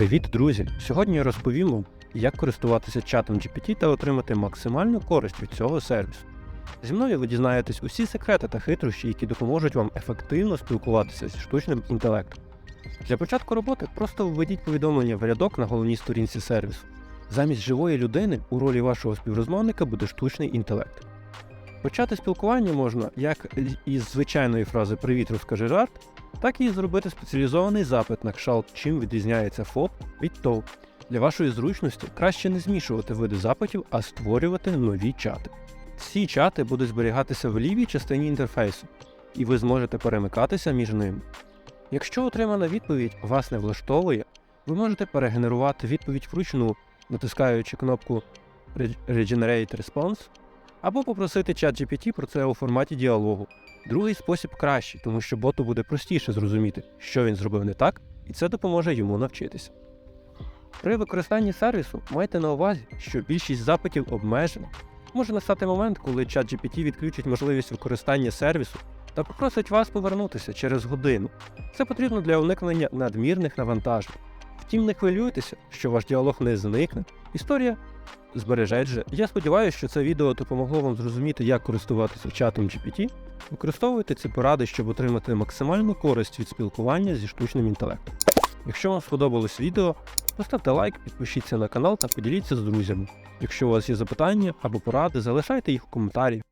Привіт, друзі! Сьогодні я розповім вам, як користуватися чатом GPT та отримати максимальну користь від цього сервісу. Зі мною ви дізнаєтесь усі секрети та хитрощі, які допоможуть вам ефективно спілкуватися зі штучним інтелектом. Для початку роботи просто введіть повідомлення в рядок на головній сторінці сервісу. Замість живої людини у ролі вашого співрозмовника буде штучний інтелект. Почати спілкування можна як із звичайної фрази Привіт, розкажи жарт, так і зробити спеціалізований запит на кшталт, чим відрізняється ФОП від ТОВ. Для вашої зручності краще не змішувати види запитів, а створювати нові чати. Ці чати будуть зберігатися в лівій частині інтерфейсу, і ви зможете перемикатися між ними. Якщо отримана відповідь вас не влаштовує, ви можете перегенерувати відповідь вручну, натискаючи кнопку Regenerate Response, або попросити ChatGPT про це у форматі діалогу. Другий спосіб кращий, тому що боту буде простіше зрозуміти, що він зробив не так, і це допоможе йому навчитися. При використанні сервісу майте на увазі, що більшість запитів обмежена. Може настати момент, коли ChatGPT відключить можливість використання сервісу та попросить вас повернутися через годину. Це потрібно для уникнення надмірних навантажень. Втім, не хвилюйтеся, що ваш діалог не зникне. Історія збережеться. Я сподіваюся, що це відео допомогло вам зрозуміти, як користуватися чатом GPT. Використовуйте ці поради, щоб отримати максимальну користь від спілкування зі штучним інтелектом. Якщо вам сподобалось відео, поставте лайк, підпишіться на канал та поділіться з друзями. Якщо у вас є запитання або поради, залишайте їх у коментарі.